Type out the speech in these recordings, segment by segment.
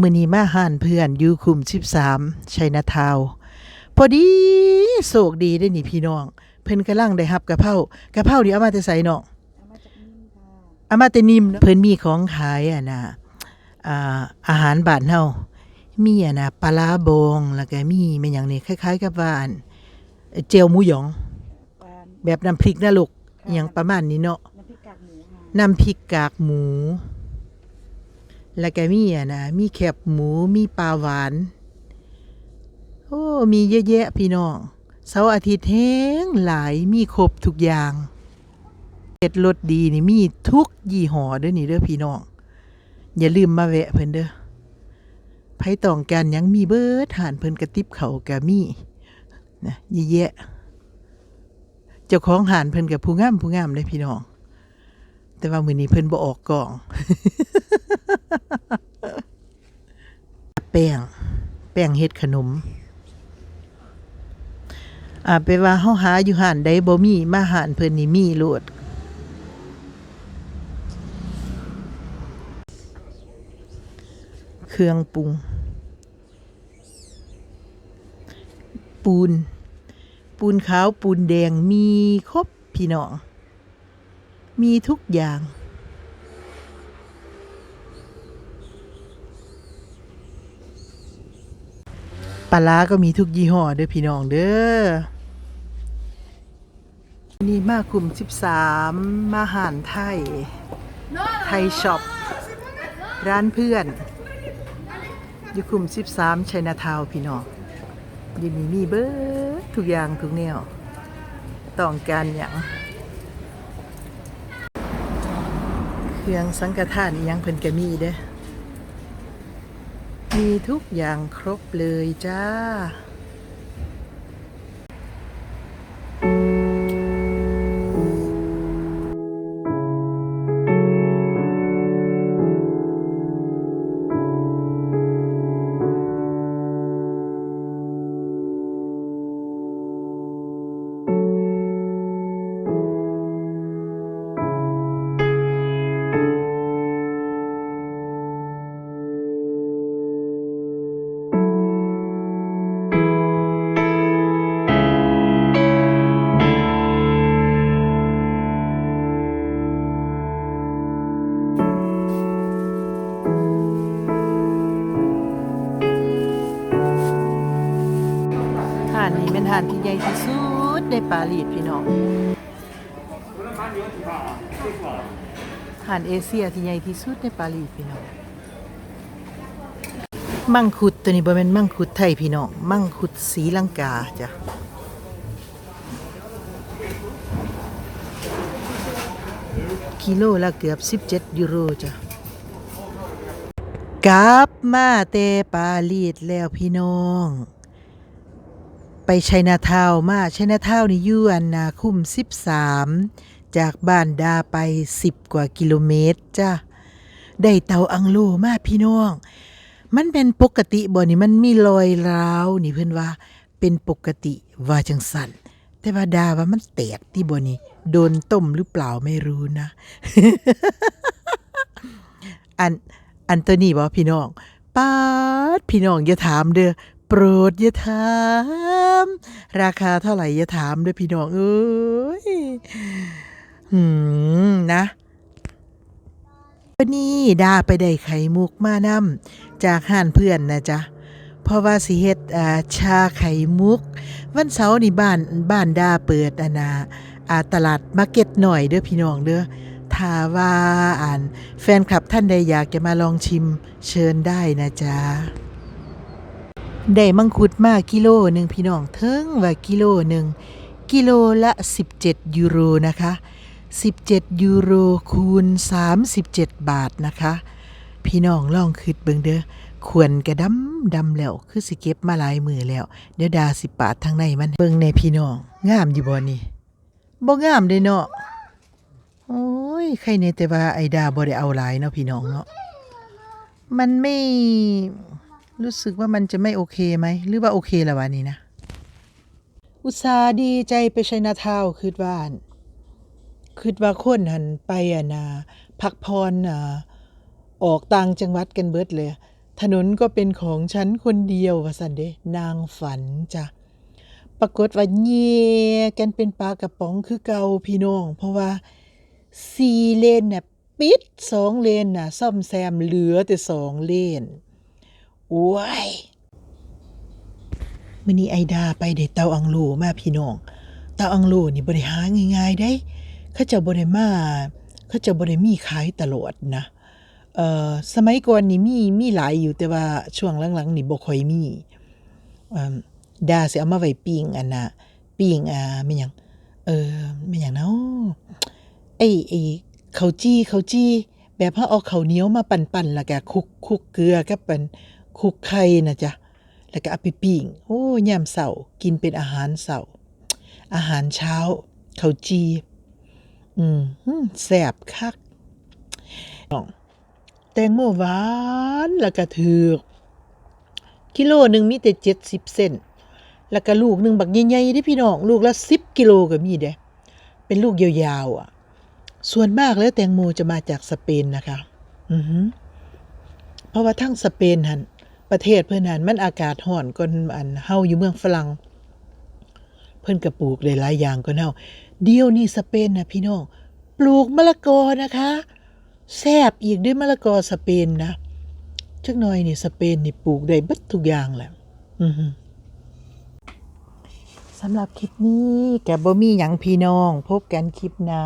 มือนี้มาห่านเพื่อนอยู่คุม13ชัยนาทาวน์พอดีโศกดีได้อนี่พี่น้อง เพิ่นกำลังได้รับกะเพรากะเพรานี่เอามาแต่ไสเนาะเอามาแต่นิ่มเนาะเพิ่นมีของขายอะนะอ่าอาหารบ้านเฮามีอะนะปลาร้าบองแล้วก็มีแม่นหยังนี่คล้าย ๆ กับว่าอันเจลหมูหยองปานแบบน้ำพริกนะลูกอหยังประมาณนี้เนาะน้ำพริกกากหมู แล้วก็มีอะนะมีแคบหมูมีปลาหวาน โอ้มีเยอะแยะพี่น้องเสาร์อาทิตย์แห้งหลายมีครบทุกอย่างเฮ็ดรสดีนี่มีทุกยี่ห้อเด้อนี่เด้อพี่น้อง อย่าลืมมาแวะเพิ่นเด้อไผตองการยังมีเบิดหานเพิ่นกระติบเขาวก็มีนะเยอะแยะเจ้าของหานเพิ่นกับผู้งามผู้งามเลยพี่น้อง แต่ว่ามือนี้เพิ่นบ่ออกกล่อง แป้ง แป้งเฮ็ดขนม อ่าไปว่าเฮาหาอยู่ห้านใดบ่มีมาหานเพิ่นนี่มีโลดเครื่องปรุง ปูน ปูนขาวปูนแดงมีครบพี่น้อง มีทุกอย่าง ปลาร้าก็มีทุกยี่ห้อเด้อพี่น้องเด้อนี่มาคุม 13 มาหารไทย ไทยช็อป ร้านเพื่อนอยู่คุม 13ชัยนาทาวพี่น้องยินนี้มีเบิดทุกอย่างทุกแนวต้องการอย่างเครื่องสังฆทานอิหยังเพิ่นก็มีเด้อ มีทุกอย่างครบเลยจ้า เป็นหานที่ใหญ่ที่สุดในปารีสพี่น้องหานเอเชียที่ใหญ่ที่สุดในปารีสพี่น้อง มังคุดตัวนี้บ่แม่นมังคุดไทยพี่น้อง มังคุดสีลังกาจ้ะกิโลละเกือบ 17 ยูโรจ้ะกลับมาแต่ปารีสแล้วพี่น้อง ไปชัยนาทาวมาชัยนาทาวนี่อยู่อันนาคุ้ม13 จากบ้านดาไป 10 กว่ากิโลเมตรจ้ะได้เตาอังโลมาพี่น้อง มันเป็นปกติบ่นี่มันมีรอยร้าวนี่เพิ่นว่าเป็นปกติว่าจังสันแต่ว่าดาว่ามันแตกที่บ่นี่โดนต้มหรือเปล่าไม่รู้นะ อันอันตัวนี้บ่พี่น้องปาดพี่น้องอย่าถามเด้อ โปรดอย่าถาม ราคาเท่าไหร่อย่าถามด้อพี่น้องเอ้ยหืมนะวันนี้ดาไปได้ไข่มุกมานำจากห้านเพื่อนนะจ๊ะเพราะว่าสิเฮ็ดอ่าชาไข่มุก วันเสาร์นี่บ้านบ้านดาเปิดอานาอ่าตลาดมาร์เก็ตหน่อยเด้อพี่น้องเด้อถ้าว่าอ่านแฟนคลับท่านใดอยากจะมาลองชิมเชิญได้นะจ๊ะ ได้มังคุดมากิโลหนึ่งพี่น้องเทิงว่ากิโลหนึ่งกิโลละ 17 ยูโรนะคะ 17 ยูโรคูณ 37 บาทนะคะ พี่น้องลองคิดเบิ่งเด้อควรกระดำดำแล้ว คือสิเก็บมาหลายมือแล้ว เดี๋ยวดาสิปาดทางในมันเบิ่งในพี่น้อง งามอยู่บ่นี่บ่งามเด้เนาะโอ้ยใครในแต่ว่าไอ้ดาบ่ได้เอาหลายเนาะพี่น้องเนาะมันไม่ รู้สึกว่ามันจะไม่โอเคไหม หรือว่าโอเคละวะนี่นะ อุตส่าห์ดีใจไปชัยนาทาวคิดว่านคิดว่าคนหันไปอะนะพักพรอะออกต่างจังหวัดกันเบิดเลย ถนนก็เป็นของฉันคนเดียวว่าสันเดนางฝันจ้ะปรากฏว่าเงียกันเป็นปลากระป๋องคือเก่าพี่น้อง เพราะว่าสี่เลนน่ะปิดสองเลนน่ะ ซ่อมแซมเหลือแต่สองเลน โอ้ยมื้อนี้ไอดาไปได้เตาอังโลมาพี่น้อง เตาอังโลนี่บ่ได้หาง่ายๆได้เขาจ้าบ่ได้มาเขาจ้าบ่ได้มีขายตลอดนะเอ่อสมัยก่อนนี่มีมีหลายอยู่แต่ว่าช่วงหลังๆนี่บ่ค่อยมีเอ่อดาสิเอามาไว้ปิ้งอันน่ะปิ้งอ่าแม่หยังเออแม่หยังเนาะไอ้ไอ้ข้าวจี้ข้าวจี้แบบเฮาเอาข้าวเหนียวมาปั่นๆแล้วก็คลุกคลุกเกลือกับเป็น คุกไข่น่ะจ้ะแล้วก็เอาไปปิ้งโอ้ยามเช้ากินเป็นอาหารเช้าอาหารเช้าข้าวจี อืมแซบคักแตงโมหวานแล้วก็ถูกกิโลหนึ่งมีแต่70เซนแล้วก็ลูกหนึ่งบักใหญ่ๆเด้พี่น้อง ลูกละ10กิโลก็มีเด้เป็นลูกยาวๆอะ ส่วนมากแล้วแตงโมจะมาจากสเปนนะคะ อือหือเพราะว่าทั้งสเปนหัน ประเทศเพิ่อนหันมันอากาศร้อนกว่าอันเฮาอยู่เมืองฝรั่งเพิ่นก็ปลูกได้หลายอย่างกว่าเฮาเดี๋ยวนี้สเปนนะพี่น้องปลูกมะละกอนะคะแซ่บอีกด้วยมะละกอสเปนนะจักหน่อยนี่สเปนนี่ปลูกได้บิดทุกอย่างแหละสำหรับคลิปนี้แกบ่มีหยังพี่น้อง พบกันคลิปหน้า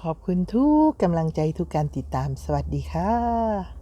ขอบคุณทุกกำลังใจทุกการติดตามสวัสดีค่ะ